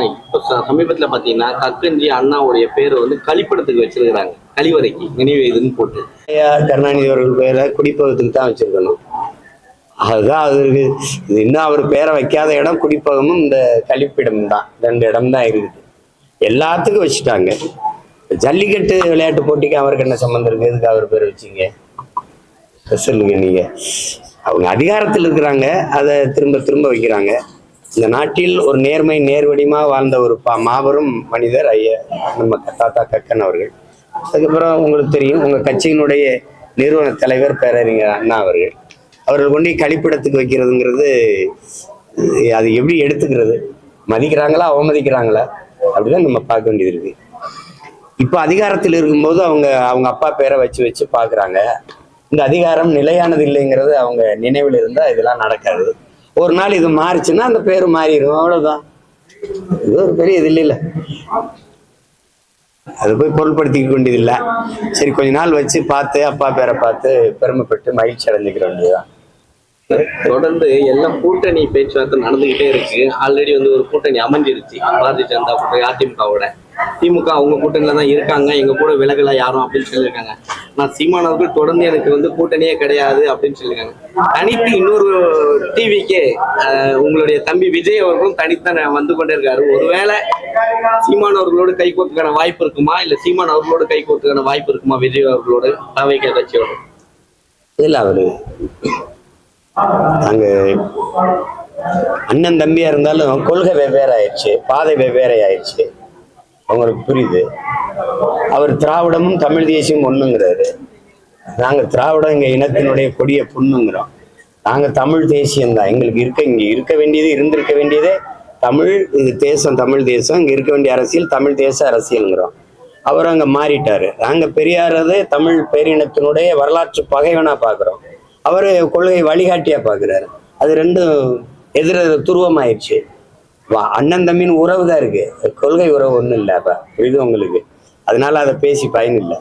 இப்போ சமீபத்தில் பார்த்தீங்கன்னா கக்கஞ்சி அண்ணாவுடைய பேரை வந்து கழிப்பிடத்துக்கு வச்சிருக்கிறாங்க. கழிவறைக்கு நினைவு இதுன்னு போட்டு. ஐயா கருணாநிதி அவர்கள் பேரை குடிப்பகத்துக்கு தான் வச்சிருக்கணும். அதுதான் அவருக்கு இது இன்னும் அவர் பேரை வைக்காத இடம் குடிப்பகமும் இந்த கழிப்பிடம் தான். ரெண்டு இடம் தான் இருக்குது. எல்லாத்துக்கும் வச்சுட்டாங்க. ஜல்லிக்கட்டு விளையாட்டு போட்டிக்கு அவருக்கு என்ன சம்மந்தம் இருக்கு? எதுக்கு அவர் பேர் வச்சீங்க? சொல்லுங்க நீங்க. அவங்க அதிகாரத்தில் இருக்கிறாங்க. அதை திரும்ப திரும்ப வைக்கிறாங்க. இந்த நாட்டில் ஒரு நேர்மை நேர்வடிமா வாழ்ந்த ஒரு பா மாபெரும் மனிதர் ஐயா நம்ம தாத்தா கக்கன் அவர்கள். அதுக்கப்புறம் உங்களுக்கு தெரியும் உங்க கட்சியினுடைய நிறுவன தலைவர் பேரறிஞர் அண்ணா அவர்கள். அவர்கள் கொண்டு கழிப்பிடத்துக்கு வைக்கிறதுங்கிறது அது எப்படி எடுத்துக்கிறது? மதிக்கிறாங்களா அவமதிக்கிறாங்களா? அப்படிதான் நம்ம பார்க்க வேண்டியது இருக்கு. இப்போ அதிகாரத்தில் இருக்கும்போது அவங்க அவங்க அப்பா பேரை வச்சு வச்சு பார்க்குறாங்க. இந்த அதிகாரம் நிலையானது இல்லைங்கிறது அவங்க நினைவில் இருந்தால் இதெல்லாம் நடக்காது. ஒரு நாள் இது மாறிச்சுன்னா அந்த பேர் மாறிடும் அவ்வளவுதான். இது ஒரு பெரிய இது இல்லைல்ல. அது போய் பொருள்படுத்திக்க வேண்டியதில்லை. சரி கொஞ்ச நாள் வச்சு பார்த்து அப்பா பேரை பார்த்து பெருமைப்பட்டு மகிழ்ச்சி அடைஞ்சிக்கிற வேண்டியதுதான். தொடர்ந்து எல்லாம் கூட்டணி பேச்சுவார்த்தை நடந்துகிட்டே இருக்கு. ஆல்ரெடி வந்து ஒரு கூட்டணி அமைஞ்சிருச்சு. பாரதிய ஜனதா கூட்டணி அதிமுகவோட. திமுக அவங்க கூட்டணியில தான் இருக்காங்க. எங்க கூட விலகல யாரும் அப்படின்னு சொல்லியிருக்காங்க. நான் சீமான் அவர்கள் தொடர்ந்து எனக்கு வந்து கூட்டணியே கிடையாது அப்படின்னு சொல்லியிருக்காங்க. தனித்து இன்னொரு டிவிக்கே உங்களுடைய தம்பி விஜய் அவர்களும் தனித்தான் வந்து கொண்டே இருக்காரு. ஒருவேளை சீமான் அவர்களோடு கைகோர்த்துக்கான வாய்ப்பு இருக்குமா? இல்ல சீமான் அவர்களோடு கைகோர்த்துக்கான வாய்ப்பு இருக்குமா விஜய் அவர்களோடு தவைக்க கட்சியோடு? இல்லை அவரு அங்க அண்ணன் தம்பியா இருந்தாலும் கொள்கை வெவ்வேறு ஆயிடுச்சு பாதை வெவ்வேறு ஆயிடுச்சு அவங்களுக்கு புரியுது. அவர் திராவிடமும் தமிழ் தேசியம் ஒண்ணுங்கிறாரு. நாங்கள் திராவிடம் எங்கள் இனத்தினுடைய கொடிய புண்ணுங்கிறோம். நாங்கள் தமிழ் தேசியம்தான். எங்களுக்கு இருக்க இங்கே இருக்க வேண்டியது இருந்திருக்க வேண்டியதே தமிழ் இது தேசம் தமிழ் தேசம். இங்கே இருக்க வேண்டிய அரசியல் தமிழ் தேச அரசியல்ங்கிறோம். அவர் அங்கே மாறிட்டார். நாங்கள் பெரியாரது தமிழ் பேரினத்தினுடைய வரலாற்று பகைவனாக பார்க்குறோம் அவர் கொள்கை வழிகாட்டியாக பார்க்குறாரு அது ரெண்டும் எதிர துருவமாயிடுச்சு வா அண்ணன் தம்பின்னு உறவு தான் இருக்குது கொள்கை உறவு ஒன்றும் இல்லை அப்போ இது உங்களுக்கு? அதனால அதை பேசி பயன் இல்லை.